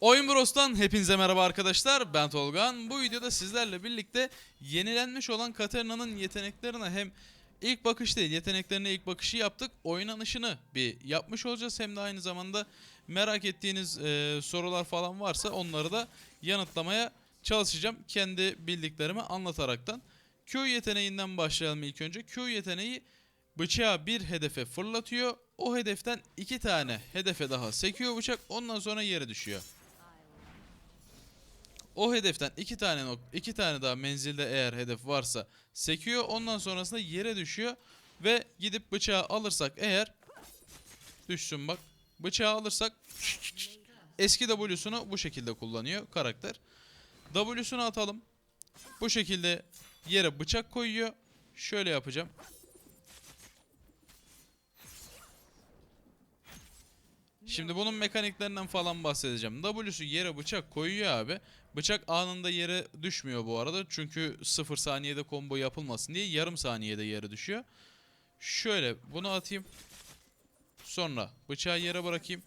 Oyun Bros'tan hepinize merhaba arkadaşlar. Ben Tolgan. Bu videoda sizlerle birlikte yenilenmiş olan Katarina'nın yeteneklerine hem ilk bakış değil yeteneklerine ilk bakışı yaptık. Oynanışını bir yapmış olacağız. Hem de aynı zamanda merak ettiğiniz e, sorular falan varsa onları da yanıtlamaya çalışacağım. Kendi bildiklerimi anlataraktan. Q yeteneğinden başlayalım ilk önce. Q yeteneği bıçağı bir hedefe fırlatıyor. O hedeften iki tane hedefe daha sekiyor bıçak. Ondan sonra yere düşüyor. O hedeften iki tane nok iki tane daha menzilde eğer hedef varsa sekiyor. Ondan sonrasında yere düşüyor ve gidip bıçağı alırsak eğer düşsün bak. Bıçağı alırsak eski W'sunu bu şekilde kullanıyor karakter. W'sunu atalım. Bu şekilde yere bıçak koyuyor. Şöyle yapacağım. Şimdi bunun mekaniklerinden falan bahsedeceğim. W'su yere bıçak koyuyor abi. Bıçak anında yere düşmüyor bu arada. Çünkü 0 saniyede combo yapılmasın diye yarım saniyede yere düşüyor. Şöyle bunu atayım. Sonra bıçağı yere bırakayım.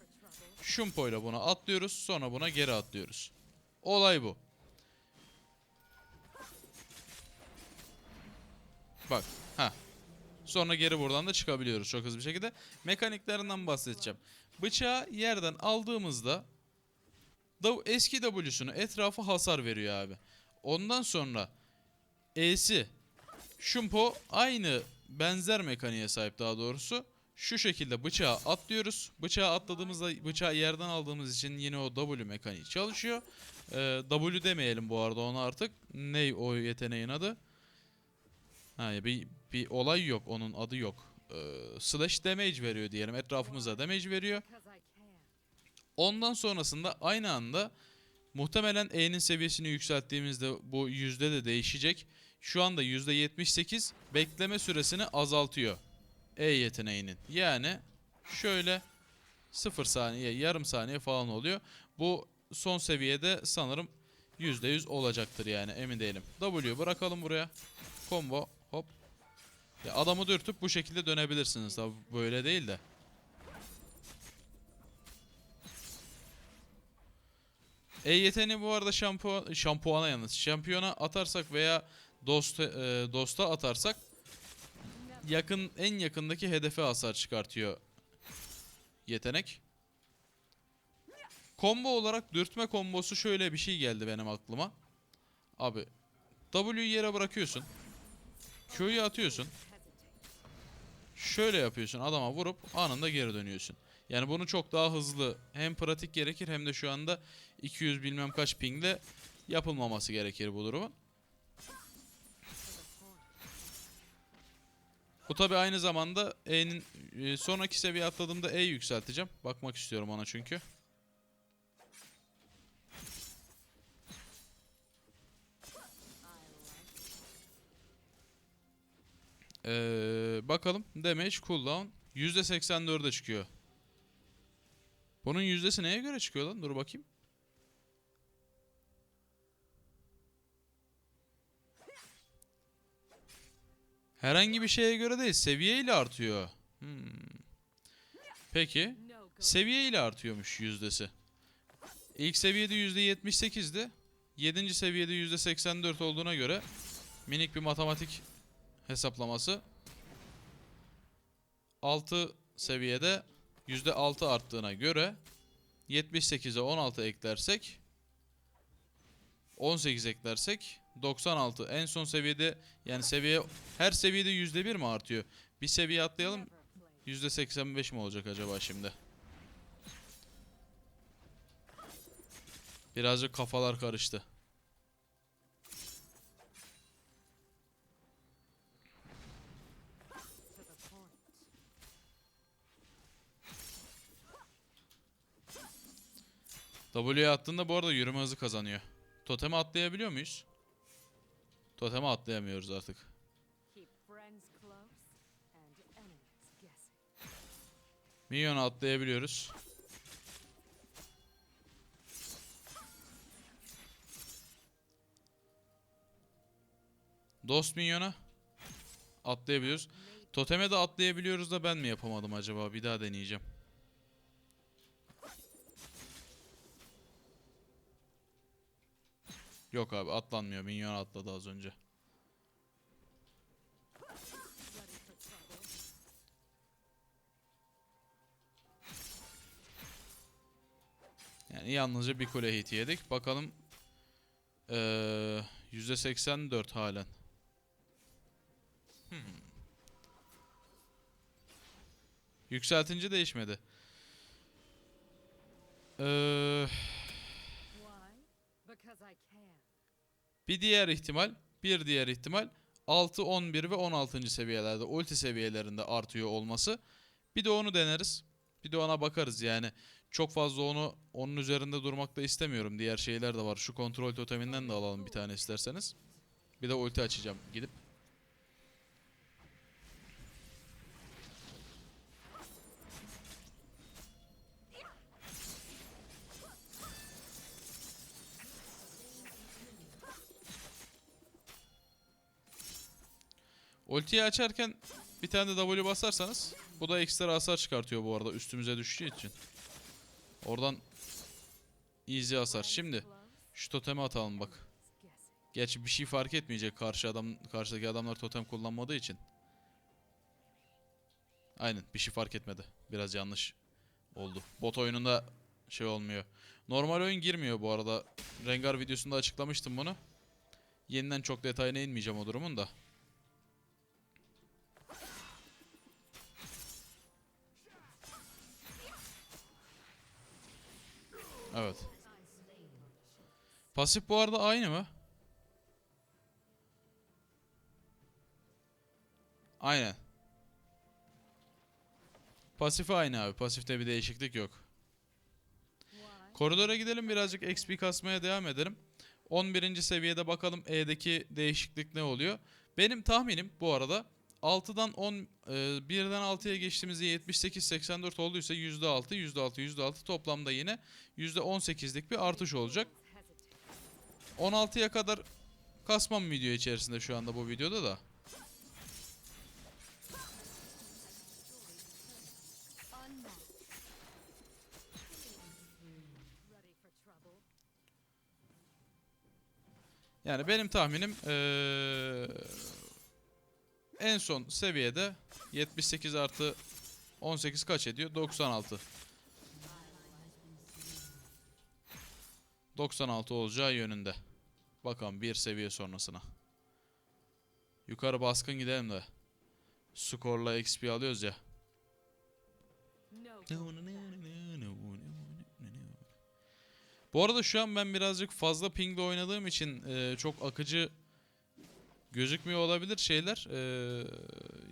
Shumpo ile buna atlıyoruz. Sonra buna geri atlıyoruz. Olay bu. Bak. Ha. Sonra geri buradan da çıkabiliyoruz çok hızlı bir şekilde. Mekaniklerinden bahsedeceğim. Bıçağı yerden aldığımızda da eski W'sunu etrafı hasar veriyor abi. Ondan sonra E'si Shumpo aynı benzer mekaniğe sahip daha doğrusu. Şu şekilde bıçağı atlıyoruz. Bıçağı atladığımızda bıçağı yerden aldığımız için yine o W mekaniği çalışıyor. Ee, w demeyelim bu arada ona artık. Ne o yeteneğin adı? Ha, bir, bir olay yok. Onun adı yok. Ee, slash damage veriyor diyelim. Etrafımıza damage veriyor. Ondan sonrasında aynı anda muhtemelen E'nin seviyesini yükselttiğimizde bu yüzde de değişecek. Şu anda yüzde 78 bekleme süresini azaltıyor. E yeteneğinin. Yani şöyle 0 saniye, yarım saniye falan oluyor. Bu son seviyede sanırım %100 olacaktır yani emin değilim. W bırakalım buraya. Combo hop. Ya adamı dürtüp bu şekilde dönebilirsiniz tabi böyle değil de. E yeteneği bu arada şampu şampuana yalnız. Şampiyona atarsak veya dost e, dosta atarsak yakın en yakındaki hedefe hasar çıkartıyor yetenek. Combo olarak dürtme kombosu şöyle bir şey geldi benim aklıma. Abi W'yu yere bırakıyorsun. Q'yu atıyorsun. Şöyle yapıyorsun adama vurup anında geri dönüyorsun. Yani bunu çok daha hızlı hem pratik gerekir hem de şu anda 200 bilmem kaç pingle yapılmaması gerekir bu durumun. Bu tabi aynı zamanda E'nin e, sonraki seviye atladığımda E yükselteceğim. Bakmak istiyorum ona çünkü. Ee, bakalım. Damage cooldown %84'e çıkıyor. Bunun yüzdesi neye göre çıkıyor lan? Dur bakayım. Herhangi bir şeye göre değil. Seviyeyle artıyor. Hmm. Peki. Seviyeyle artıyormuş yüzdesi. İlk seviyede %78'di. 7. seviyede %84 olduğuna göre minik bir matematik hesaplaması. 6 seviyede %6 arttığına göre 78'e 16 eklersek 18 eklersek 96 en son seviyede yani seviye her seviyede %1 mi artıyor? Bir seviye atlayalım %85 mi olacak acaba şimdi? Birazcık kafalar karıştı. W'ye attığında bu arada yürüme hızı kazanıyor. Totemi atlayabiliyor muyuz? Totemi atlayamıyoruz artık. Minyon'u atlayabiliyoruz. Dost Minyon'a atlayabiliyoruz. Toteme de atlayabiliyoruz da ben mi yapamadım acaba? Bir daha deneyeceğim. Yok abi atlanmıyor. Minyon atladı az önce. Yani yalnızca bir kule hit yedik. Bakalım. Ee, %84 halen. Hmm. Yükseltince değişmedi. Ee, bir diğer ihtimal, bir diğer ihtimal 6, 11 ve 16. seviyelerde ulti seviyelerinde artıyor olması. Bir de onu deneriz. Bir de ona bakarız yani. Çok fazla onu onun üzerinde durmak da istemiyorum. Diğer şeyler de var. Şu kontrol toteminden de alalım bir tane isterseniz. Bir de ulti açacağım gidip. Ultiyi açarken bir tane de W basarsanız bu da ekstra hasar çıkartıyor bu arada üstümüze düştüğü için. Oradan easy hasar. Şimdi şu totemi atalım bak. Gerçi bir şey fark etmeyecek karşı adam karşıdaki adamlar totem kullanmadığı için. Aynen bir şey fark etmedi. Biraz yanlış oldu. Bot oyununda şey olmuyor. Normal oyun girmiyor bu arada. Rengar videosunda açıklamıştım bunu. Yeniden çok detayına inmeyeceğim o durumun da. Evet. Pasif bu arada aynı mı? Aynen. Pasif aynı abi. Pasifte bir değişiklik yok. Koridora gidelim birazcık XP kasmaya devam edelim. 11. seviyede bakalım E'deki değişiklik ne oluyor. Benim tahminim bu arada 6'dan 10 e, 1'den 6'ya geçtiğimizde 78 84 olduysa %6 %6 %6 toplamda yine %18'lik bir artış olacak. Hesitate. 16'ya kadar kasmam video içerisinde şu anda bu videoda da. Yani benim tahminim eee, en son seviyede 78 artı 18 kaç ediyor? 96. 96 olacağı yönünde. Bakalım bir seviye sonrasına. Yukarı baskın gidelim de. Skorla XP alıyoruz ya. Bu arada şu an ben birazcık fazla pingle oynadığım için e, çok akıcı gözükmüyor olabilir şeyler, e,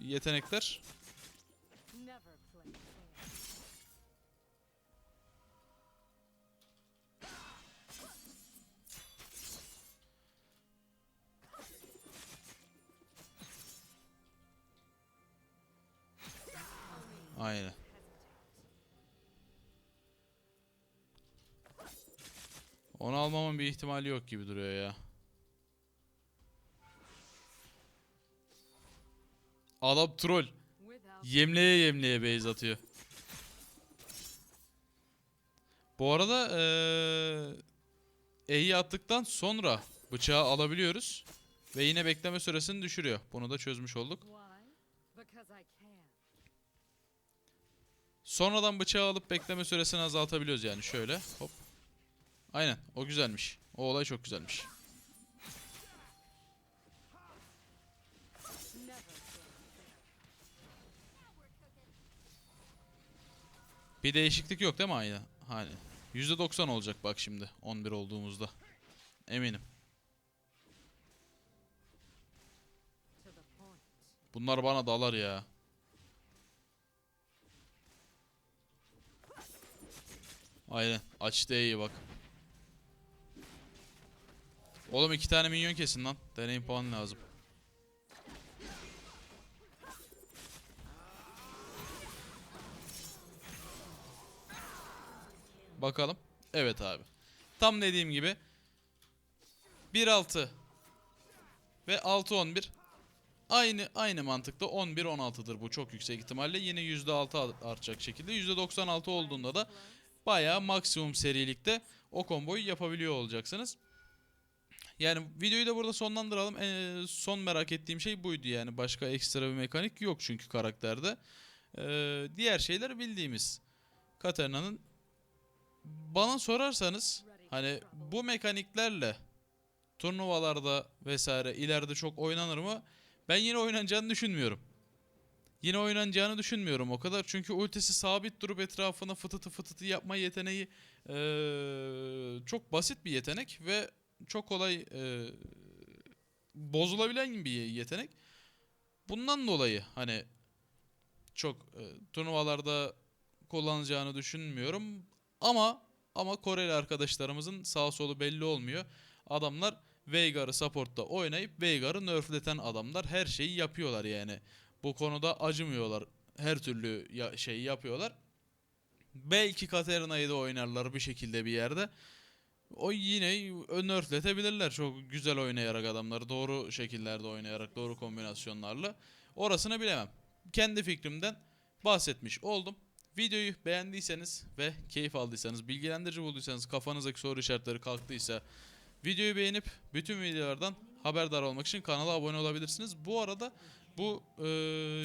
yetenekler. Aynen. Onu almamın bir ihtimali yok gibi duruyor ya. Adam troll. Yemleye yemleye base atıyor. Bu arada eee E'yi attıktan sonra bıçağı alabiliyoruz. Ve yine bekleme süresini düşürüyor. Bunu da çözmüş olduk. Sonradan bıçağı alıp bekleme süresini azaltabiliyoruz yani şöyle. Hop. Aynen o güzelmiş. O olay çok güzelmiş. Bir değişiklik yok değil mi aynı? Hani %90 olacak bak şimdi 11 olduğumuzda. Eminim. Bunlar bana dalar ya. Aynen. Açtı E'yi bak. Oğlum iki tane minyon kesin lan. Deneyim puan lazım. Bakalım. Evet abi. Tam dediğim gibi 1-6 ve 6-11 Aynı aynı mantıkta 11 16'dır bu çok yüksek ihtimalle. Yine %6 a- artacak şekilde. %96 olduğunda da bayağı maksimum serilikte o komboyu yapabiliyor olacaksınız. Yani videoyu da burada sonlandıralım. Ee, son merak ettiğim şey buydu yani. Başka ekstra bir mekanik yok çünkü karakterde. Ee, diğer şeyler bildiğimiz. Katarina'nın bana sorarsanız hani bu mekaniklerle turnuvalarda vesaire ileride çok oynanır mı? Ben yine oynanacağını düşünmüyorum. Yine oynanacağını düşünmüyorum o kadar. Çünkü ultisi sabit durup etrafına fıtıtı fıtıtı yapma yeteneği eee, çok basit bir yetenek ve çok kolay eee, bozulabilen bir yetenek. Bundan dolayı hani çok eee, turnuvalarda kullanacağını düşünmüyorum. Ama ama Koreli arkadaşlarımızın sağ solu belli olmuyor. Adamlar Veigar'ı support'ta oynayıp Veigar'ı nerfleten adamlar. Her şeyi yapıyorlar yani. Bu konuda acımıyorlar. Her türlü ya- şeyi yapıyorlar. Belki Katarina'yı da oynarlar bir şekilde bir yerde. O yine nerfletebilirler çok güzel oynayarak adamları. Doğru şekillerde oynayarak, doğru kombinasyonlarla. Orasını bilemem. Kendi fikrimden bahsetmiş oldum. Videoyu beğendiyseniz ve keyif aldıysanız, bilgilendirici bulduysanız, kafanızdaki soru işaretleri kalktıysa videoyu beğenip bütün videolardan haberdar olmak için kanala abone olabilirsiniz. Bu arada bu e,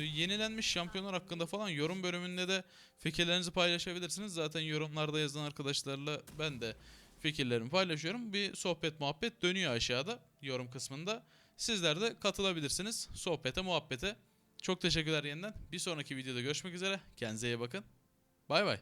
yenilenmiş şampiyonlar hakkında falan yorum bölümünde de fikirlerinizi paylaşabilirsiniz. Zaten yorumlarda yazan arkadaşlarla ben de fikirlerimi paylaşıyorum. Bir sohbet muhabbet dönüyor aşağıda yorum kısmında. Sizler de katılabilirsiniz sohbete muhabbete. Çok teşekkürler yeniden. Bir sonraki videoda görüşmek üzere. Kendinize iyi bakın. Bay bay.